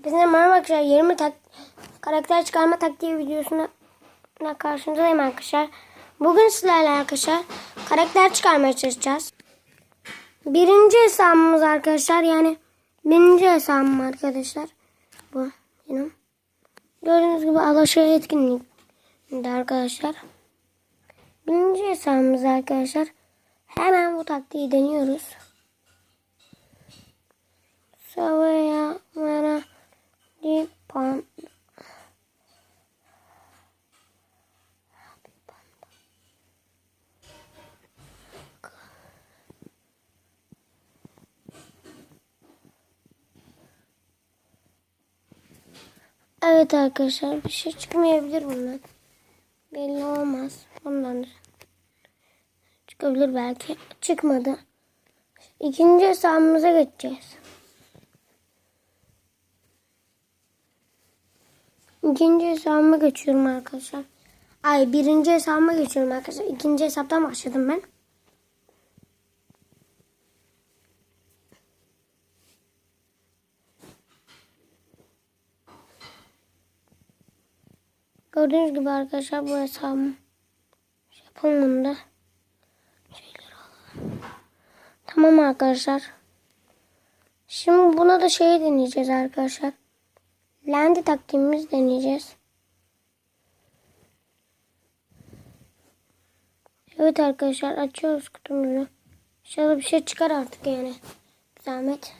Hepinize merhaba arkadaşlar. 20 tak karakter çıkarma taktiği videosuna karşınızdayım arkadaşlar. Bugün sizlerle arkadaşlar karakter çıkarmaya çalışacağız. Birinci hesabımız arkadaşlar yani birinci hesabım arkadaşlar. Bu benim. Gördüğünüz gibi alaşağı etkinliğinde arkadaşlar. Birinci hesabımız arkadaşlar. Hemen bu taktiği deniyoruz. Savaya pan Evet arkadaşlar bir şey çıkmayabilir bundan. Belli olmaz. Ondan çıkabilir belki. Çıkmadı. İkinci hesabımıza geçeceğiz. İkinci hesabıma geçiyorum arkadaşlar. Ay birinci hesabıma geçiyorum arkadaşlar. İkinci hesaptan başladım ben. Gördüğünüz gibi arkadaşlar bu hesabım. Japonluğunda şeyler alalım. Tamam arkadaşlar. Şimdi buna da şey deneyeceğiz arkadaşlar. Lendi taktiğimizi deneyeceğiz. Evet arkadaşlar açıyoruz kutumuzu. İnşallah bir şey çıkar artık yani. Zahmet.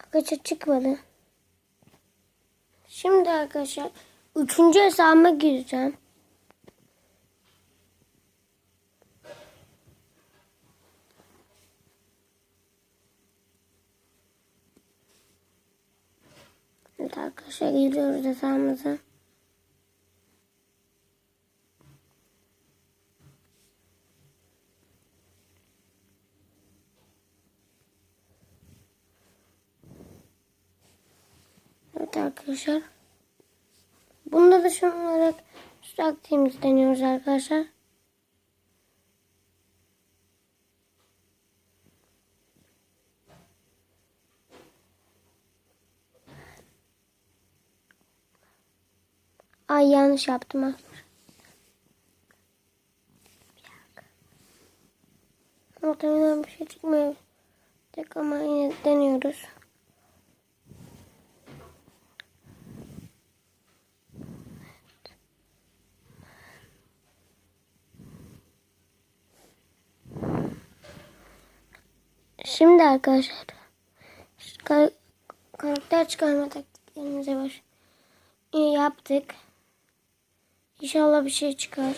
Arkadaşlar çıkmadı. Şimdi arkadaşlar üçüncü hesabıma gireceğim. Evet arkadaşlar giriyoruz hesabımıza. Evet arkadaşlar. Bunda da şu olarak şu taktiğimizi deniyoruz arkadaşlar. Ay yanlış yaptım arkadaşlar. Muhtemelen bir şey çıkmıyor. Tek ama yine deniyoruz. Şimdi arkadaşlar kar- karakter çıkarma taktiklerimize İyi yaptık. İnşallah bir şey çıkar.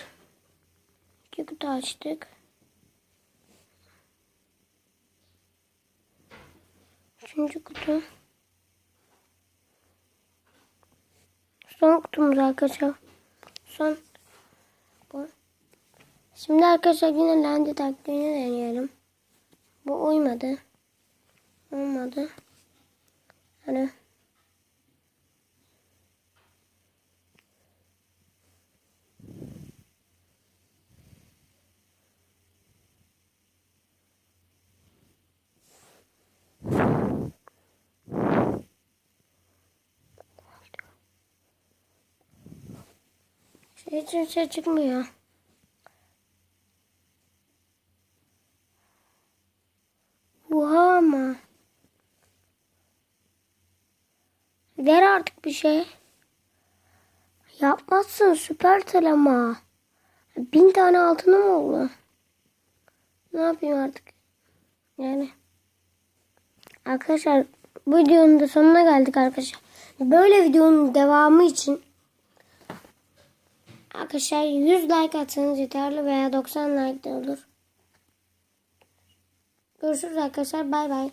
İki kutu açtık. Üçüncü kutu. Son kutumuz arkadaşlar. Son. Bu. Şimdi arkadaşlar yine lendi taktiğini deneyelim. Bu uymadı. Olmadı. Hani hiç şey çıkmıyor. Oha ama. Ver artık bir şey. Yapmazsın süper telema. Bin tane altınım oldu. Ne yapayım artık? Yani. Arkadaşlar bu videonun da sonuna geldik arkadaşlar. Böyle videonun devamı için Arkadaşlar 100 like atsanız yeterli veya 90 like de olur. Görüşürüz arkadaşlar. Bay bay.